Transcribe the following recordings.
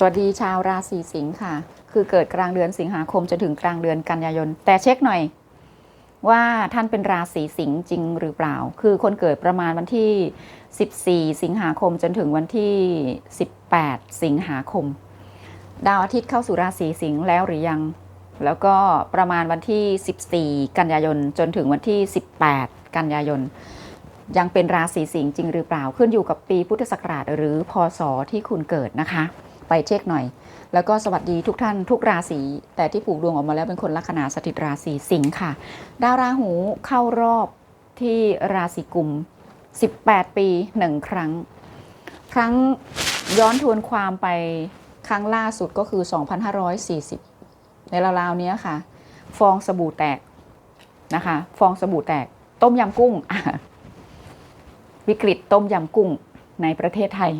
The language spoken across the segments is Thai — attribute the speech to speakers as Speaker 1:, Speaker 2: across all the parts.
Speaker 1: สวัสดีชาวราศีสิงค์ค่ะ คือเกิดกลางเดือนสิงหาคมจนถึงกลางเดือนกันยายน แต่เช็คหน่อย ว่าท่านเป็นราศีสิงห์จริงหรือเปล่า คือคนเกิดประมาณวันที่ 14 สิงหาคมจนถึงวันที่ 18 สิงหาคม ดาวอาทิตย์เข้าสู่ราศีสิงห์แล้วหรือยัง แล้วก็ประมาณวันที่ 14 กันยายนจนถึงวันที่ 18 กันยายนยังเป็นราศีสิงห์จริงหรือเปล่าขึ้นอยู่กับปีพุทธศักราชหรือพศที่คุณเกิดนะคะ ไปเช็คหน่อย แล้วก็สวัสดีทุกท่านทุกราศีแต่ที่ผูกดวงออกมาแล้วเป็นคนลัคนาสถิตราศีสิงค์ค่ะ ดาวราหูเข้ารอบที่ราศีกุม 18 ปีหนึ่งครั้ง ครั้งย้อนทวนความไปครั้งล่าสุดก็คือ 2540 ในราวๆเนี้ยค่ะ ฟองสบู่แตกนะคะ ฟองสบู่แตก ต้มยำกุ้ง วิกฤตต้มยำกุ้งในประเทศไทย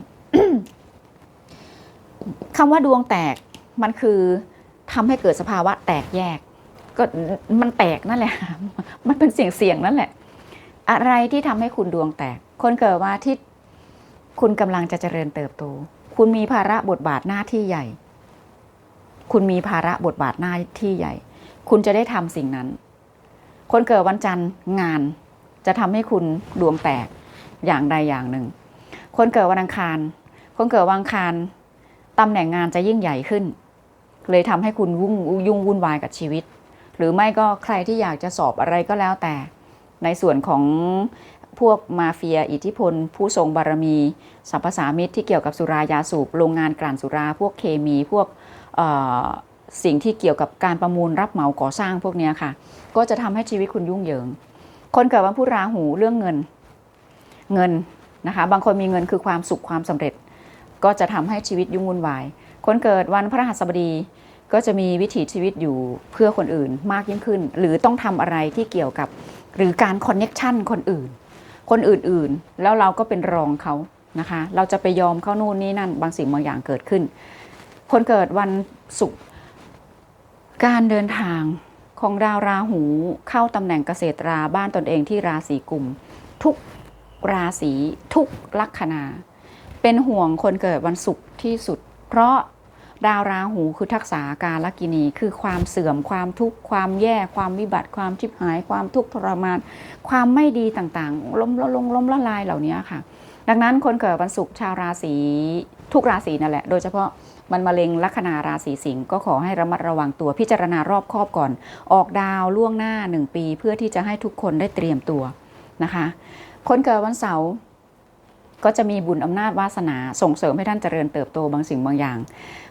Speaker 1: คำว่าดวงแตกมันคือทำให้เกิดสภาวะแตกแยก ก็มันแตกนั่นแหละ มันเป็นเสียงเสียงนั่นแหละ อะไรที่ทำให้คุณดวงแตก คนเกิดว่าที่คุณกำลังจะเจริญเติบโต คุณมีภาระบทบาทหน้าที่ใหญ่ คุณมีภาระบทบาทหน้าที่ใหญ่ คุณจะได้ทำสิ่งนั้น คนเกิดวันจันทร์งานจะทำให้คุณดวงแตกอย่างใดอย่างหนึ่ง คนเกิดวันอังคาร คนเกิดวันอังคาร ตำแหน่งงานจะยิ่งใหญ่ขึ้น เลยทำให้คุณวุ่งยุ่งวุ่นวายกับชีวิต หรือไม่ก็ใครที่อยากจะสอบอะไรก็แล้วแต่ ในส่วนของพวกมาเฟีย อิทธิพล ผู้ทรงบารมีสัมภสามิตรที่เกี่ยวกับสุรายาสูบโรงงานกลั่นสุรา พวกเคมีพวกสิ่งที่เกี่ยวกับการประมูลรับเหมาก่อสร้างพวกนี้ค่ะ ก็จะทำให้ชีวิตคุณยุ่งเหยิง คนเกิดวันพุธราหูเรื่องเงินเงินนะคะ บางคนมีเงินคือความสุขความสำเร็จ ก็จะทำให้ชีวิตยุ่งวุ่นวาย คนเกิดวันพระหัสบดีก็จะมีวิถีชีวิตอยู่เพื่อคนอื่นมากยิ่งขึ้น หรือต้องทำอะไรที่เกี่ยวกับ หรือการคอนเน็กชันคนอื่น คนอื่นๆ แล้วเราก็เป็นรองเขานะคะ เราจะไปยอมเข้านู่นนี่นั่น บางสิ่งบางอย่างเกิดขึ้น คนเกิดวันศุกร์การเดินทางของดาวราหูเข้าตำแหน่งเกษตราบ้านตนเองที่ราศีกุม ทุกราศีทุกลัคนา เป็นห่วงคนเกิดวันศุกร์ที่สุด เพราะดาวราหูคือทักษาการลกินี คือความเสื่อมความทุกข์ความแย่ความวิบัติความชิบหาย ความทุกข์ทรมาน ความไม่ดีต่างๆ ล้มละลงล้มละลายเหล่านี้ค่ะ ดังนั้นคนเกิดวันศุกร์ชาวราศีทุกราศีนั่นแหละ โดยเฉพาะมันมาเล็งลัคนาราศีสิงห์ก็ขอให้ระมัดระวังตัวพิจารณารอบคอบก่อน ออกดาวล่วงหน้าหนึ่งปี เพื่อที่จะให้ทุกคนได้เตรียมตัวนะคะ คนเกิดวันเสาร์ ก็จะมีบุญอำนาจวาสนาส่งเสริมให้ท่านเจริญเติบโตบางสิ่งบางอย่าง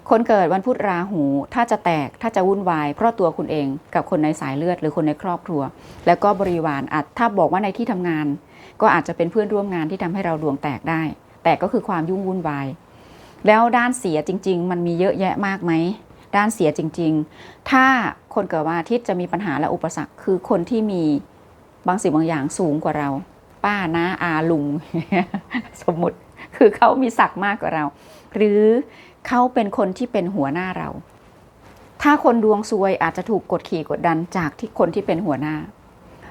Speaker 1: คนเกิดวันพุธราหู ถ้าจะแตกถ้าจะวุ่นวาย เพราะตัวคุณเองกับคนในสายเลือดหรือคนในครอบครัว แล้วก็บริวารอาจถ้าบอกว่าในที่ทำงาน ก็อาจจะเป็นเพื่อนร่วมงานที่ทำให้เราดวงแตกได้ แต่ก็คือความยุ่งวุ่นวาย แล้วด้านเสียจริง ๆ มันมีเยอะแยะมากไหมด้านเสียจริง ๆ ถ้าคนเกิดวันอาทิตย์จะมีปัญหาและอุปสรรคคือคนที่มีบางสิ่งบางอย่างสูงกว่าเรา ป้าน้าอาลุง สมมติคือเขามีศักดิ์มากกว่าเรา หรือเขาเป็นคนที่เป็นหัวหน้าเรา ถ้าคนดวงซวยอาจจะถูกกดขี่กดดันจากที่คนที่เป็นหัวหน้า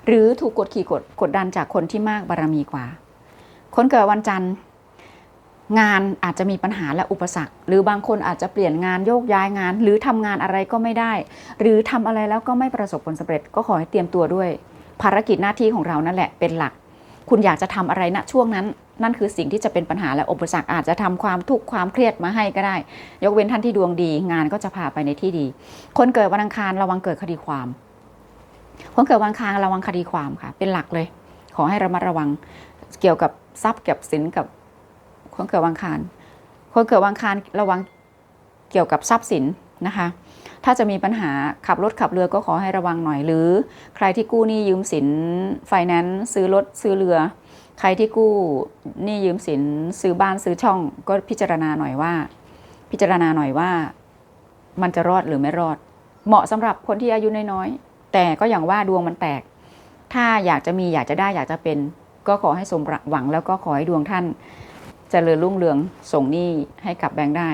Speaker 1: หรือถูกกดขี่กดกดดันจากคนที่มากบารมีกว่า คนเกิดวันจันทร์ งานอาจจะมีปัญหาและอุปสรรค หรือบางคนอาจจะเปลี่ยนงานโยกย้ายงาน หรือทำงานอะไรก็ไม่ได้ หรือทำอะไรแล้วก็ไม่ประสบผลสำเร็จ ก็ขอให้เตรียมตัวด้วย ภารกิจหน้าที่ของเรานั่นแหละเป็นหลัก คุณอยากจะทำอะไรณช่วงนั้น นั่นคือสิ่งที่จะเป็นปัญหาและอุปสรรคอาจจะทำความทุกข์ความเครียดมาให้ก็ได้ ยกเว้นท่านที่ดวงดี งานก็จะพาไปในที่ดี คนเกิดวันอังคารระวังเกิดคดีความ คนเกิดวันอังคารระวังคดีความค่ะ เป็นหลักเลย ขอให้ระมัดระวังเกี่ยวกับทรัพย์เกี่ยวกับสินกับคนเกิดวันอังคารคนเกิดวันอังคารระวังเกี่ยวกับทรัพย์สินนะคะ ถ้าจะมีปัญหาขับรถขับเรือก็ขอให้ระวังหน่อยหรือ ใครที่กู้หนี้ยืมสินไฟแนนซ์ซื้อรถซื้อเรือ ใครที่กู้หนี้ยืมสินซื้อบ้านซื้อช่อง ก็พิจารณาหน่อยว่า พิจารณาหน่อยว่า มันจะรอดหรือไม่รอด เหมาะสำหรับคนที่อายุน้อยๆแต่ก็อย่างว่าดวงมันแตก ถ้าอยากจะมีอยากจะได้อยากจะเป็น ก็ขอให้สมหวังแล้วก็ขอให้ดวงท่านเจริญรุ่งเรืองส่งหนี้ให้กับแบงค์ได้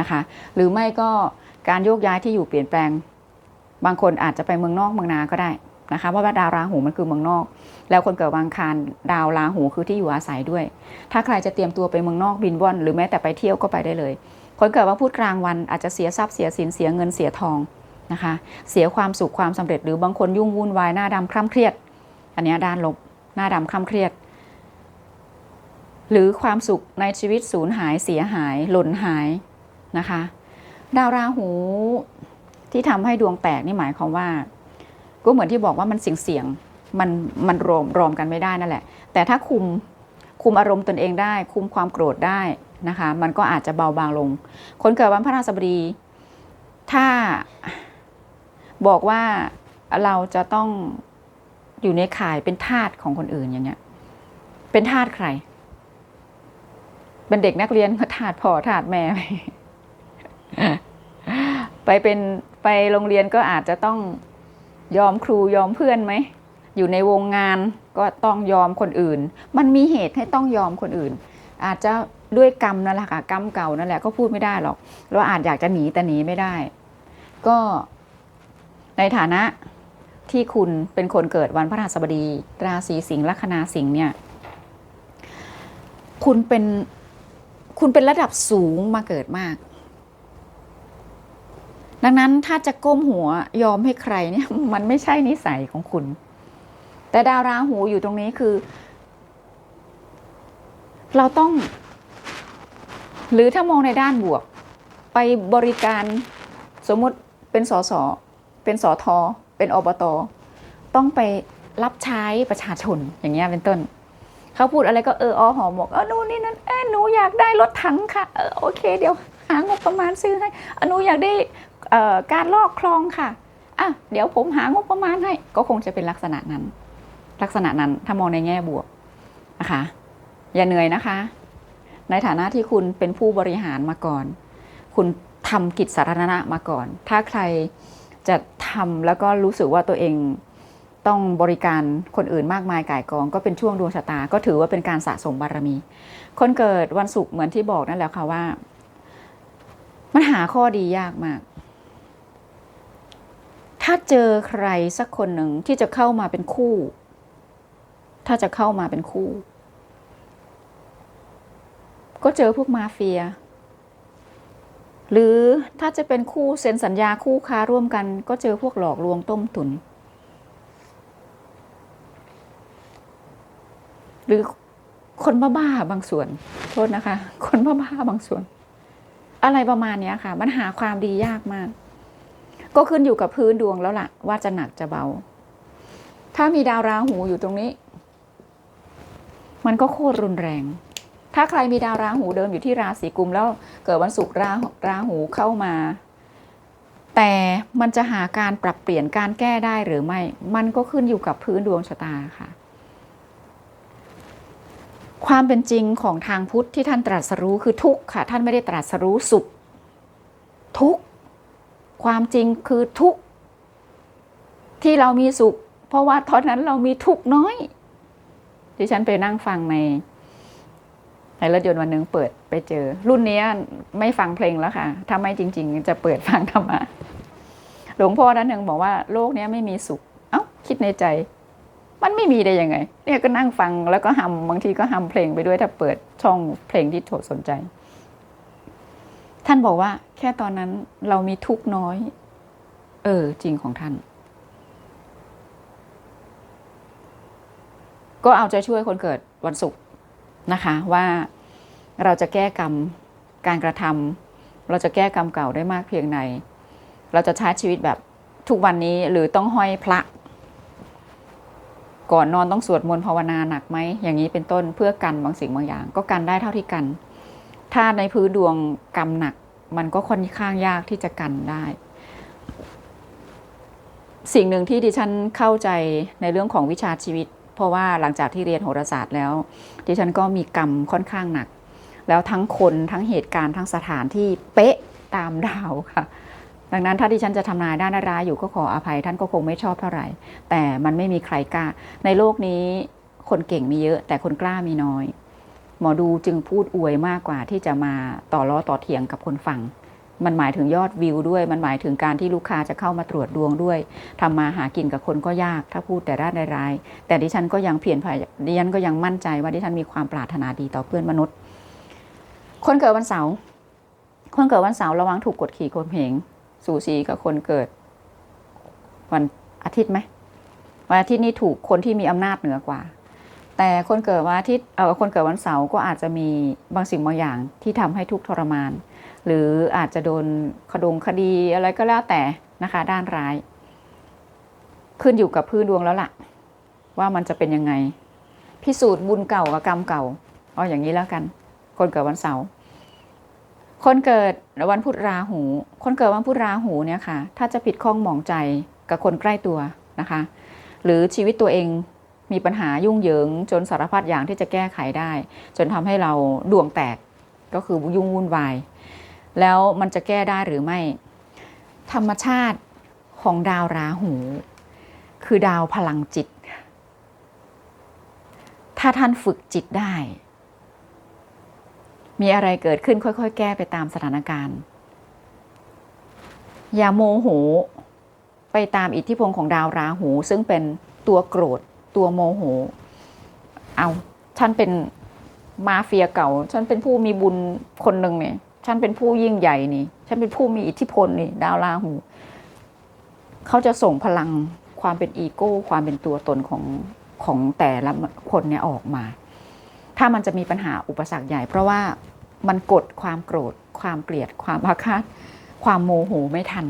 Speaker 1: นะคะ หรือไม่ก็ การโยกย้ายที่อยู่เปลี่ยนแปลง บางคนอาจจะไปเมืองนอกเมืองนาก็ได้นะคะเพราะว่าดาวราหูมันคือเมืองนอก แล้วคนเกิดวังคารดาวราหูคือที่อยู่อาศัยด้วย ถ้าใครจะเตรียมตัวไปเมืองนอกบินว่อนหรือแม้แต่ไปเที่ยวก็ไปได้เลย คนเกิดวันพุธกลางวันอาจจะเสียทรัพย์เสียสินเสียเงินเสียทองนะคะ เสียความสุขความสำเร็จหรือบางคนยุ่งวุ่นวายหน้าดำคล่ำเครียด อันนี้ด้านลบหน้าดำคล่ำเครียด หรือความสุขในชีวิตสูญหายเสียหายหล่นหายนะคะ ดาวราหูที่ทำให้ดวงแตกนี่หมายความว่า ก็เหมือนที่บอกว่ามันเสี่ยงเสี่ยงๆมันมันรวมรวมกันไม่ได้นั่นแหละ แต่ถ้าคุมคุมอารมณ์ตนเองได้ คุมความโกรธได้นะคะ มันก็อาจจะเบาบางลง คนเกิดวันพฤหัสบดีถ้าบอกว่าเราจะต้องอยู่ในข่ายเป็นทาสของคนอื่นอย่างเงี้ย เป็นทาสใคร เป็นเด็กนักเรียนก็ทาสพ่อทาสแม่ ไปเป็นไปโรงเรียนก็อาจจะต้องยอมครูยอมเพื่อนไหม อยู่ในวงงานก็ต้องยอมคนอื่น มันมีเหตุให้ต้องยอมคนอื่น อาจจะด้วยกรรมนั่นแหละค่ะกรรมเก่านั่นแหละก็พูดไม่ได้หรอก เราอาจอยากจะหนีแต่หนีไม่ได้ ก็ในฐานะที่คุณเป็นคนเกิดวันพฤหัสบดี ราศีสิงห์ลัคนาสิงห์เนี่ย คุณเป็นคุณเป็นระดับสูงมาเกิดมาก ดังนั้นถ้าจะก้มหัวยอมให้ใครเนี่ยมันไม่ใช่นิสัยของคุณ แต่ดาวราหูอยู่ตรงนี้คือ เราต้อง หรือถ้ามองในด้านบวก ไปบริการสมมุติเป็นสสเป็นสอทอเป็นอบต ต้องไปรับใช้ประชาชนอย่างเงี้ยเป็นต้นเขาพูดอะไรก็เอออหอหมกเออนู่นนี่นั่นเออหนูอยากได้รถถังค่ะเออโอเค เดี๋ยวหางบประมาณซื้อให้อหนูอยากได้ การลอกคลองค่ะอะเดี๋ยวผมหางบประมาณให้ ก็คงจะเป็นลักษณะนั้น ลักษณะนั้นถ้ามองในแง่บวกนะคะอย่าเหนื่อยนะคะ ในฐานะที่คุณเป็นผู้บริหารมาก่อน คุณทำกิจสาธารณะมาก่อน ถ้าใครจะทำแล้วก็รู้สึกว่าตัวเองต้องบริการคนอื่นมากมายก่ายกอง ก็เป็นช่วงดวงชะตา ก็ถือว่าเป็นการสะสมบารมี คนเกิดวันศุกร์เหมือนที่บอกนั่นแหละค่ะว่า มันหาข้อดียากมาก ถ้าเจอใครสักคนหนึ่งที่จะเข้ามาเป็นคู่ ถ้าจะเข้ามาเป็นคู่ ก็เจอพวกมาเฟีย หรือถ้าจะเป็นคู่เซ็นสัญญาคู่ค้าร่วมกัน ก็เจอพวกหลอกลวงต้มตุน หรือคนบ้าๆบางส่วน โทษนะคะ คนบ้าๆบางส่วน อะไรประมาณนี้ค่ะ มันหาความดียากมาก ก็ขึ้นอยู่กับพื้นดวงแล้วล่ะ ว่าจะหนักจะเบา ถ้ามีดาวราหูอยู่ตรงนี้ มันก็โคตรรุนแรง ถ้าใครมีดาวราหูเดิมอยู่ที่ราศีกุมแล้วเกิดวันศุกร์ราราหูเข้ามา แต่มันจะหาการปรับเปลี่ยนการแก้ได้หรือไม่ มันก็ขึ้นอยู่กับพื้นดวงชะตาค่ะความเป็นจริงของทางพุทธที่ท่านตรัสรู้คือทุกข์ค่ะ ท่านไม่ได้ตรัสรู้สุข ทุกข์ ความจริงคือทุกข์ที่เรามีสุข เพราะว่าตอนนั้นเรามีทุกข์น้อยดิฉันไปนั่งฟังในในรถยนต์วันหนึ่งเปิดไปเจอ รุ่นนี้ไม่ฟังเพลงแล้วค่ะ ถ้าไม่จริง ๆ จะเปิดฟังธรรมะหลวงพ่อท่านหนึ่งบอกว่าโลกนี้ไม่มีสุข เอ้าคิดในใจ มันไม่มีได้ยังไง เนี่ยก็นั่งฟังแล้วก็ฮัมบางทีก็ฮัมเพลงไปด้วยถ้าเปิดช่องเพลงที่โถสนใจ ท่านบอกว่า แค่ตอนนั้นเรามีทุกน้อย เออ จริงของท่าน ก็เอาใจช่วยคนเกิดวันศุกร์นะคะ ว่าเราจะแก้กรรมการกระทำเราจะแก้กรรมเก่าได้มากเพียงไหนเราจะใช้ชีวิตแบบทุกวันนี้หรือต้องห้อยพระ ก่อนนอนต้องสวดมนต์ภาวนาหนักไหมอย่างนี้เป็นต้นเพื่อกันบางสิ่งบางอย่าง ก็กันได้เท่าที่กัน ถ้าในพื้นดวงกรรมหนัก มันก็ค่อนข้างยากที่จะกันได้ สิ่งหนึ่งที่ดิฉันเข้าใจในเรื่องของวิชาชีวิต เพราะว่าหลังจากที่เรียนโหราศาสตร์แล้ว ดิฉันก็มีกรรมค่อนข้างหนัก แล้วทั้งคนทั้งเหตุการณ์ทั้งสถานที่เป๊ะตามดาวค่ะดังนั้นถ้าดิฉันจะทำนายด้านร้ายอยู่ก็ขออภัย ท่านก็คงไม่ชอบเท่าไหร่ แต่มันไม่มีใครกล้า ในโลกนี้คนเก่งมีเยอะ แต่คนกล้ามีน้อย หมอดูจึงพูดอวยมากกว่าที่จะมาต่อล้อต่อเถียงกับคนฟัง มันหมายถึงยอดวิวด้วย มันหมายถึงการที่ลูกค้าจะเข้ามาตรวจดวงด้วยทำมาหากินกับคนก็ยาก ถ้าพูดแต่ด้านร้ายแต่ดิฉันก็ยังเพียรพยายามดิฉันก็ยังมั่นใจว่าดิฉันมีความปรารถนาดีต่อเพื่อนมนุษย์ คนเกิดวันเสาร์ คนเกิดวันเสาร์ระวังถูกกดขี่ข่มเหง สูสีกับคนเกิด วันอาทิตย์ไหมวันอาทิตย์นี่ถูกคนที่มีอำนาจเหนือกว่า แต่คนเกิดวันอาทิตย์เออคนเกิดวันเสาร์ก็อาจจะมีบางสิ่งบางอย่างที่ทำให้ทุกข์ทรมาน หรืออาจจะโดนขดงคดีอะไรก็แล้วแต่นะคะ ด้านร้าย ขึ้นอยู่กับพื้นดวงแล้วล่ะ ว่ามันจะเป็นยังไง พิสูจน์บุญเก่ากับกรรมเก่าเอาอย่างนี้แล้วกัน คนเกิดวันเสาร์คนเกิดวันพุธราหู คนเกิดวันพุธราหูเนี่ยค่ะ ถ้าจะผิดข้องหมองใจกับคนใกล้ตัวนะคะ หรือชีวิตตัวเอง มีปัญหายุ่งเหยิง จนสารพัดอย่างที่จะแก้ไขได้ จนทำให้เราดวงแตกก็คือยุ่งวุ่นวาย แล้วมันจะแก้ได้หรือไม่ ธรรมชาติของดาวราหู คือดาวพลังจิต ถ้าท่านฝึกจิตได้ มีอะไรเกิดขึ้นค่อยๆ แก้ไปตามสถานการณ์ อย่าโมโหไปตามอิทธิพลของดาวราหูซึ่งเป็นตัวโกรธ ตัวโมโห เอาฉันเป็นมาเฟียเก่า ฉันเป็นผู้มีบุญคนหนึ่งเนี่ย ฉันเป็นผู้ยิ่งใหญ่นี่ ฉันเป็นผู้มีอิทธิพลนี่ ดาวราหู เขาจะส่งพลังความเป็นอีโก้ ความเป็นตัวตนของของแต่ละคนเนี่ยออกมา ถ้ามันจะมีปัญหาอุปสรรคใหญ่ เพราะว่ามันกดความโกรธ ความเกลียด ความอาฆาต ความโมโหไม่ทัน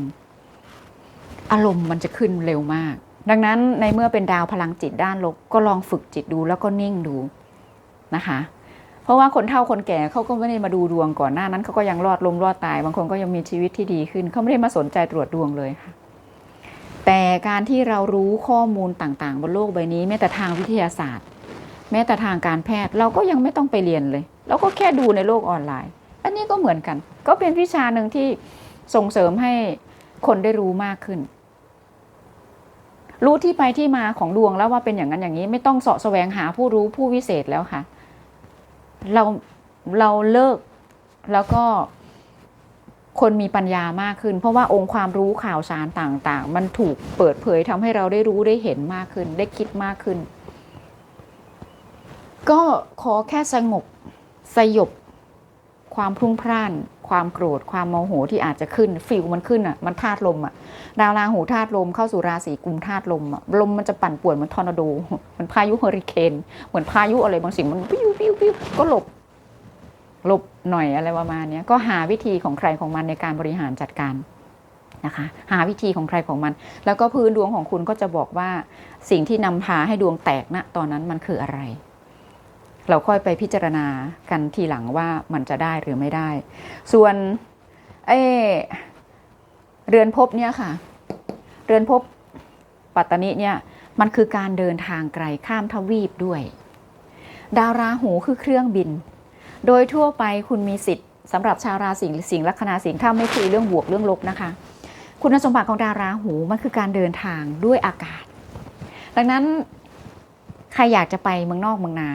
Speaker 1: อารมณ์มันจะขึ้นเร็วมาก ดังนั้นในเมื่อเป็นดาวพลังจิตด้านลบก็ลองฝึกจิตดูแล้วก็นิ่งดูนะคะ เพราะว่าคนเฒ่าคนแก่เขาก็ไม่ได้มาดูดวงก่อนหน้านั้นเขาก็ยังรอดลมรอดตาย บางคนก็ยังมีชีวิตที่ดีขึ้นเขาไม่ได้มาสนใจตรวจดวงเลยค่ะ แต่การที่เรารู้ข้อมูลต่างๆ บนโลกใบนี้ แม้แต่ทางวิทยาศาสตร์ แม้แต่ทางการแพทย์เราก็ยังไม่ต้องไปเรียนเลยเราก็แค่ดูในโลกออนไลน์ อันนี้ก็เหมือนกัน ก็เป็นวิชาหนึ่งที่ส่งเสริมให้คนได้รู้มากขึ้น รู้ที่ไปที่มาของดวงแล้วว่าเป็นอย่างนั้นอย่างนี้ ไม่ต้องเสาะแสวงหาผู้รู้ผู้วิเศษแล้วค่ะ เราเราเลิกแล้วก็คนมีปัญญามากขึ้น เพราะว่าองค์ความรู้ข่าวสารต่าง ๆ มันถูกเปิดเผยทำให้เราได้รู้ได้เห็นมากขึ้น ได้คิดมากขึ้น ก็ขอแค่สงบสยบ ความพรุ่งพล่าน ความโกรธ ความโมโหที่อาจจะขึ้น ฟิลมันขึ้นอะ มันธาตุลมอะ ดาวราหูธาตุลมเข้าสู่ราศีกุมธาตุลมอะ ลมมันจะปั่นป่วนเหมือนทอร์นาโด เหมือนพายุเฮอริเคน เหมือนพายุอะไรบางสิ่งมันปิ้วปิ้วปิ้วก็หลบ หลบหน่อยอะไรประมาณนี้ก็หาวิธีของใครของมันในการบริหารจัดการนะคะหาวิธีของใครของมัน แล้วก็พื้นดวงของคุณก็จะบอกว่าสิ่งที่นำพาให้ดวงแตกณตอนนั้นมันคืออะไร เราค่อยไปพิจารณากันทีหลังว่ามันจะได้หรือไม่ได้ ส่วนเอเรือนภพเนี่ยค่ะ เรือนภพปัตตานิเนี่ยมันคือการเดินทางไกลข้ามทวีปด้วย ดาวราหูคือเครื่องบิน โดยทั่วไปคุณมีสิทธิ์สำหรับชาวราศีสิงห์ลัคนาสิงห์ถ้าไม่คุยเรื่องบวกเรื่องลบนะคะ คุณสมบัติของดาวราหูมันคือการเดินทางด้วยอากาศ ดังนั้นใครอยากจะไปเมืองนอกเมืองนา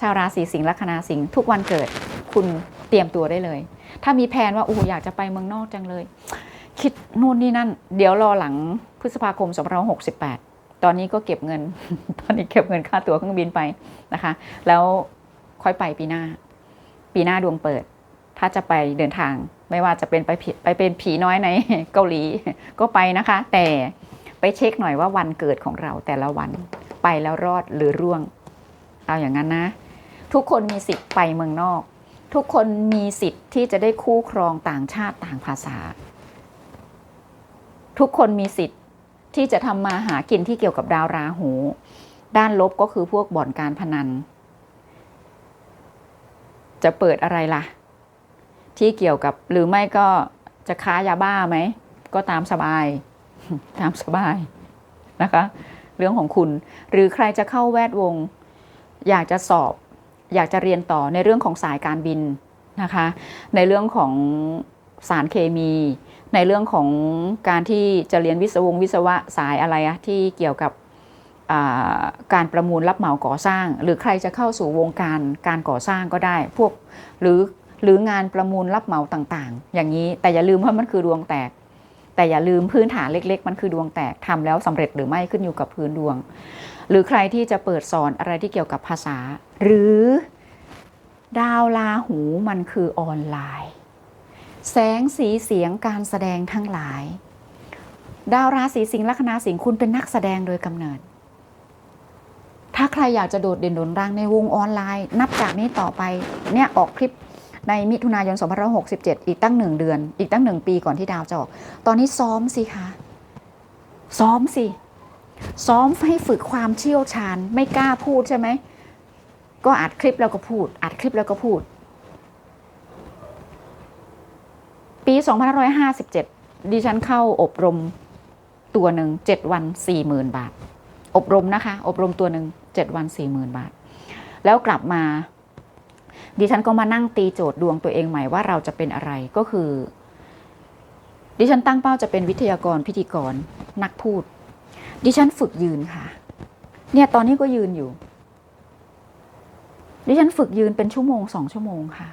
Speaker 1: ชาวราศีสิงห์ลัคนาสิงห์ทุกวันเกิดคุณเตรียมตัวได้เลย ถ้ามีแผนว่าโอ้อยากจะไปเมืองนอกจังเลย คิดนู่นนี่นั่น เดี๋ยวรอหลังพฤษภาคม2568 ตอนนี้ก็เก็บเงิน ตอนนี้เก็บเงินค่าตั๋วเครื่องบินไปนะคะ แล้วค่อยไปปีหน้า ปีหน้าดวงเปิด ถ้าจะไปเดินทางไม่ว่าจะเป็นไปไปเป็นผีน้อยในเกาหลีก็ไปนะคะ แต่ไปเช็คหน่อยว่าวันเกิดของเราแต่ละวันไปแล้วรอดหรือร่วง เอาอย่างนั้นนะ ทุกคนมีสิทธิ์ไปเมืองนอก ทุกคนมีสิทธิ์ที่จะได้คู่ครองต่างชาติต่างภาษา ทุกคนมีสิทธิ์ที่จะทำมาหากินที่เกี่ยวกับดาวราหู ด้านลบก็คือพวกบ่อนการพนัน จะเปิดอะไรล่ะ ที่เกี่ยวกับหรือไม่ก็จะค้ายาบ้าไหม ก็ตามสบาย ตามสบายนะคะ เรื่องของคุณ หรือใครจะเข้าแวดวง อยากจะสอบ อยากจะเรียนต่อในเรื่องของสายการบินนะคะ ในเรื่องของสารเคมี ในเรื่องของการที่จะเรียนวิศวงวิศวะสายอะไรอะที่เกี่ยวกับการประมูลรับเหมาก่อสร้าง หรือใครจะเข้าสู่วงการการก่อสร้างก็ได้ พวกหรือหรืองานประมูลรับเหมาต่างๆ อย่างนี้แต่อย่าลืมว่ามันคือดวงแตก แต่อย่าลืมพื้นฐานเล็ก ๆ มันคือดวงแตกทำแล้วสำเร็จหรือไม่ขึ้นอยู่กับพื้นดวง หรือใครที่จะเปิดสอนอะไรที่เกี่ยวกับภาษา หรือดาวลาหูมันคือออนไลน์ แสงสีเสียงการแสดงทั้งหลาย ดาวราศีสิงห์ลัคนาสิงห์คุณเป็นนักแสดงโดยกำเนิด ถ้าใครอยากจะโดดเด่นโดนดังในวงออนไลน์ นับจากนี้ต่อไปเนี่ยออกคลิปในมิถุนายน 2567 อีกตั้งหนึ่งเดือน อีกตั้งหนึ่งปีก่อนที่ดาวจะออก ตอนนี้ซ้อมสิคะ ซ้อมสิ ซ้อมให้ฝึกความเชี่ยวชาญ ไม่กล้าพูดใช่ไหม ก็อัดคลิปแล้วก็พูด อัดคลิปแล้วก็พูด ปี2557 ดิฉันเข้าอบรมตัวหนึ่ง7วัน40,000บาท อบรมนะคะ อบรมตัวหนึ่ง7วัน40,000บาท แล้วกลับมา ดิฉันก็มานั่งตีโจทย์ดวงตัวเองใหม่ว่าเราจะเป็นอะไรก็คือ ดิฉันตั้งเป้าจะเป็นวิทยากรพิธีกรนักพูด ดิฉันฝึกยืนค่ะ เนี่ยตอนนี้ก็ยืนอยู่ ดิฉันฝึกยืนเป็นชั่วโมงสองชั่วโมงค่ะ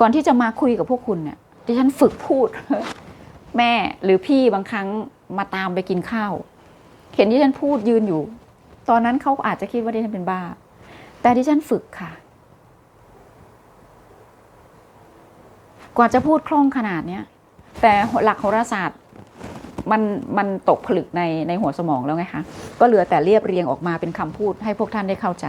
Speaker 1: ก่อนที่จะมาคุยกับพวกคุณเนี่ย ดิฉันฝึกพูด แม่หรือพี่บางครั้งมาตามไปกินข้าว เห็นดิฉันพูดยืนอยู่ ตอนนั้นเขาอาจจะคิดว่าดิฉันเป็นบ้า แต่ดิฉันฝึกค่ะ กว่าจะพูดคล่องขนาดเนี้ยแต่หลักโหราศาสตร์ มันมันตกผลึกในในหัวสมองแล้วไงคะก็เหลือแต่เรียบเรียงออกมาเป็นคำพูดให้พวกท่านได้เข้าใจ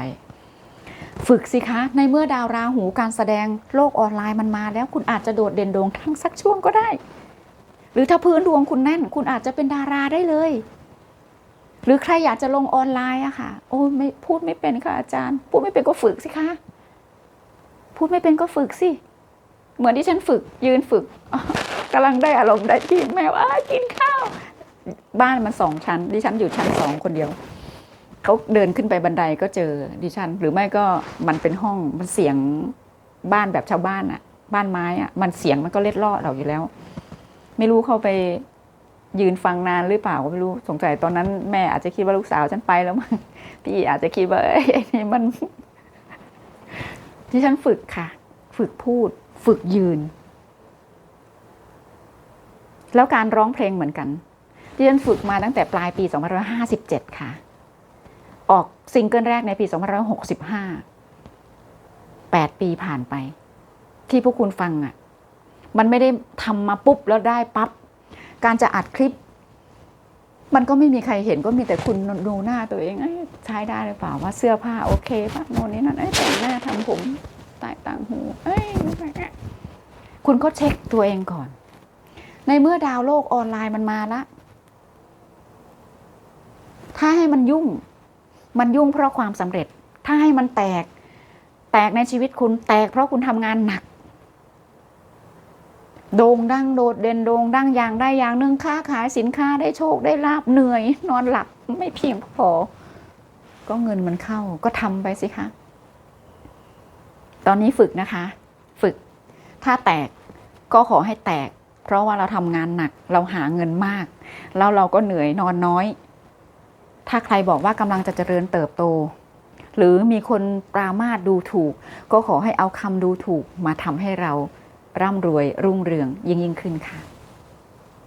Speaker 1: ฝึกสิคะ ในเมื่อดาวราหูการแสดงโลกออนไลน์มันมาแล้วคุณอาจจะโดดเด่นโด่งทั้งสักช่วงก็ได้ หรือถ้าพื้นดวงคุณแน่น คุณอาจจะเป็นดาราได้เลย หรือใครอยากจะลงออนไลน์อะค่ะ โอ้ไม่พูดไม่เป็นค่ะอาจารย์ พูดไม่เป็นก็ฝึกสิคะพูดไม่เป็นก็ฝึกสิ เหมือนที่ฉันฝึกยืนฝึก กำลังได้อารมณ์ได้ที่แม่ว่ากินข้าว บ้านมันสองชั้น ดิฉันอยู่ชั้นสองคนเดียวเขาเดินขึ้นไปบันไดก็เจอดิฉัน หรือไม่ก็มันเป็นห้องมันเสียงบ้านแบบชาวบ้านอะบ้านไม้อะมันเสียงมันก็เล็ดลอดเราอยู่แล้ว ไม่รู้เข้าไปยืนฟังนานหรือเปล่าก็ไม่รู้สงสัยตอนนั้นแม่อาจจะคิดว่าลูกสาวฉันไปแล้วมั้งพี่อาจจะคิดว่าไอ้นี่มันที่ฉันฝึกค่ะ ฝึกพูด ฝึกยืน แล้วการร้องเพลงเหมือนกันที่ฉันฝึกมาตั้งแต่ปลายปี 2557 ค่ะ ออกซิงเกิลแรกในปี 2565 8 ปีผ่านไป ที่พวกคุณฟังอะ มันไม่ได้ทำมาปุ๊บแล้วได้ปับ๊บ การจะอัดคลิป มันก็ไม่มีใครเห็นก็มีแต่คุณดูหน้าตัวเองเอ้ใช้ได้หรือเปล่าว่าเสื้อผ้าโอเคป่ะโน่นนี่นั่นเอ้ยแต่งหน้าทำผมใต้ต่างหู เอ้ยคุณก็เช็คตัวเองก่อน ในเมื่อดาวโลกออนไลน์มันมาละ ถ้าให้มันยุ่ง มันยุ่งเพราะความสำเร็จ ถ้าให้มันแตก แตกในชีวิตคุณ แตกเพราะคุณทำงานหนัก โด่งดังโดดเด่นโด่งดังอย่างได้อย่างหนึ่งค้าขายสินค้าได้โชคได้ลาบเหนื่อย นอนหลับไม่เพียงพอ ก็เงินมันเข้า ก็ทำไปสิคะ ตอนนี้ฝึกนะคะ ฝึก ถ้าแตกก็ขอให้แตก เพราะว่าเราทำงานหนักเราหาเงินมาก แล้วเราก็เหนื่อยนอนน้อย ถ้าใครบอกว่ากำลังจะเจริญเติบโต หรือมีคนปรามาดดูถูก ก็ขอให้เอาคำดูถูกมาทำให้เราร่ำรวยรุ่งเรืองยิ่งยิ่งขึ้นค่ะ